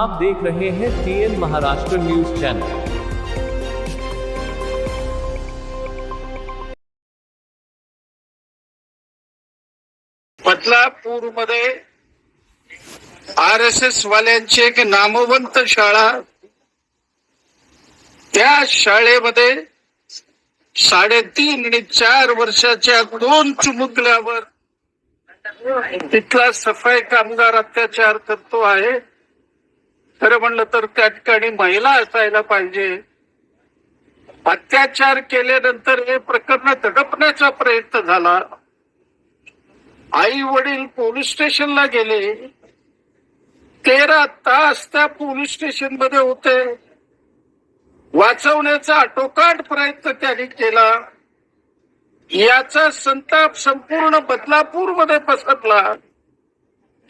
आप देख रहे हैं टीएन महाराष्ट्र न्यूज चैनल बदलापूरमध्ये आर एस एस वाल्यांची एक नामवंत शाळा त्या शाळेमध्ये साडेतीन आणि चार वर्षाच्या दोन चुमुकल्यावर तिथला सफाई कामगार अत्याचार करतो आहे. खरं म्हणलं तर त्या ठिकाणी महिला असायला पाहिजे. अत्याचार केल्यानंतर हे प्रकरण दडपण्याचा प्रयत्न झाला. आई वडील पोलीस स्टेशनला गेले. तेरा तास त्या पोलीस स्टेशनमध्ये होते. वाचवण्याचा आटोकाट प्रयत्न त्यांनी केला. याचा संताप संपूर्ण बदलापूरमध्ये पसरला.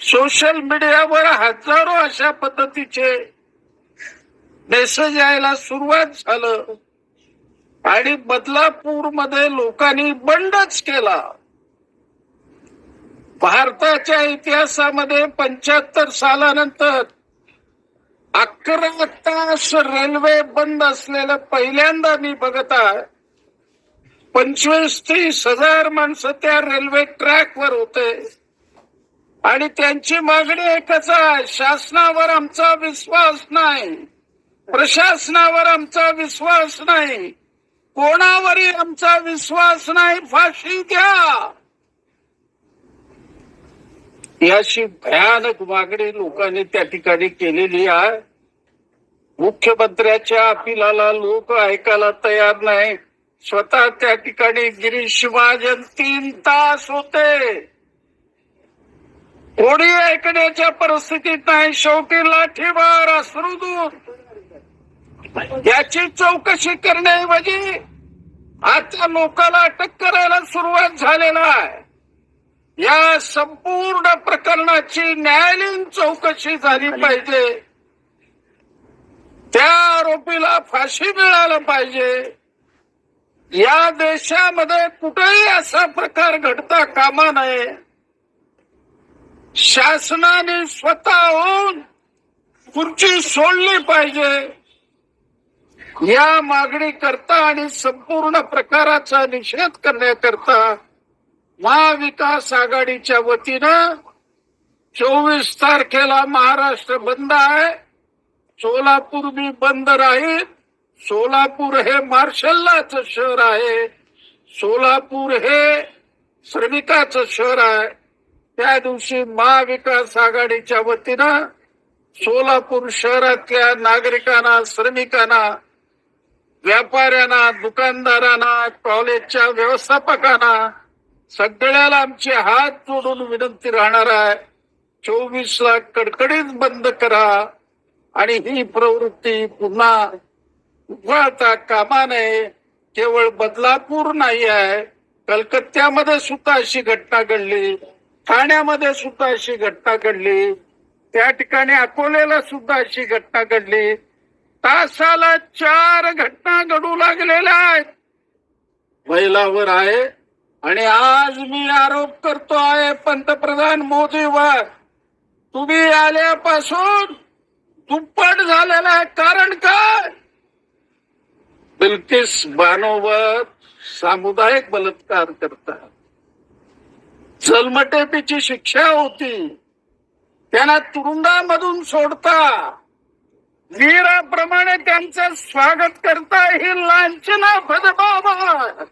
सोशल मीडियावर हजारो अशा पद्धतीचे मेसेज यायला सुरुवात झालं. आणि बदलापूरमध्ये लोकांनी बंडच केला. भारताच्या इतिहासामध्ये पंच्याहत्तर सालानंतर अकरा तास रेल्वे बंद असलेलं पहिल्यांदा मी बघत आहे. पंचवीस तीस हजार माणसं त्या रेल्वे ट्रॅक वर होते. आणि त्यांची मागणी एकच आहे शासनावर आमचा विश्वास नाही. प्रशासनावर आमचा विश्वास नाही. कोणावरही आमचा विश्वास नाही फाशी द्या याशी भयानक मागणी लोकांनी त्या ठिकाणी केलेली आहे. मुख्यमंत्र्याच्या अपिलाला लोक ऐकायला तयार नाही स्वतः त्या ठिकाणी गिरीश महाजन तीन तास होते. कोणी ऐकण्याच्या परिस्थितीत नाही. शेवटी लाठीमार अश्रुदूत याची चौकशी करण्याऐवजी आता लोकांना अटक करायला सुरुवात झालेला आहे. या संपूर्ण प्रकरणाची न्यायालयीन चौकशी झाली पाहिजे. त्या आरोपीला फाशी मिळायला पाहिजे. या देशामध्ये कुठेही असा प्रकार घडता कामा नये. शासनाने स्वतःहून खुर्ची सोडली पाहिजे. या मागणी करता आणि संपूर्ण प्रकाराचा निषेध करण्याकरता महाविकास आघाडीच्या वतीनं चोवीस तारखेला महाराष्ट्र बंद आहे. सोलापूर मी बंद राहील. सोलापूर हे मार्शललाच शहर आहे. सोलापूर हे श्रमिकाचं शहर आहे. त्या दिवशी महाविकास आघाडीच्या वतीनं सोलापूर शहरातल्या नागरिकांना श्रमिकांना व्यापाऱ्यांना दुकानदारांना कॉलेजच्या व्यवस्थापकांना सगळ्याला आमचे हात जोडून विनंती राहणार आहे. चोवीस ला कडकडीत बंद करा आणि ही प्रवृत्ती पुन्हा उफाळता कामा नये. केवळ बदलापूर नाही आहे कलकत्त्यामध्ये सुद्धा अशी घटना घडली. ठाण्यामध्ये सुद्धा अशी घटना घडली. त्या ठिकाणी अकोल्याला सुद्धा अशी घटना घडली. तासाला चार घटना घडू लागलेल्या आहेत. महिलावर आहे आणि आज मी आरोप करतो आहे पंतप्रधान मोदीवर. तुम्ही आल्यापासून दुप्पट झालेला आहे. कारण काय? बिल्किस बानोवर सामुदायिक बलात्कार करतात. जन्मटेपीची शिक्षा होती. त्यांना तुरुंगामधून सोडता. वीराप्रमाणे त्यांचं स्वागत करता ही लांछना फदबाबा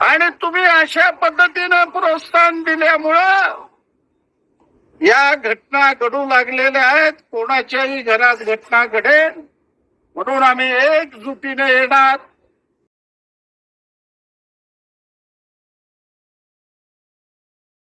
आणि तुम्ही अशा पद्धतीनं प्रोत्साहन दिल्यामुळं या घटना घडू लागलेल्या आहेत. कोणाच्याही घरात घटना घडेल. म्हणून आम्ही एकजुटीने येणार.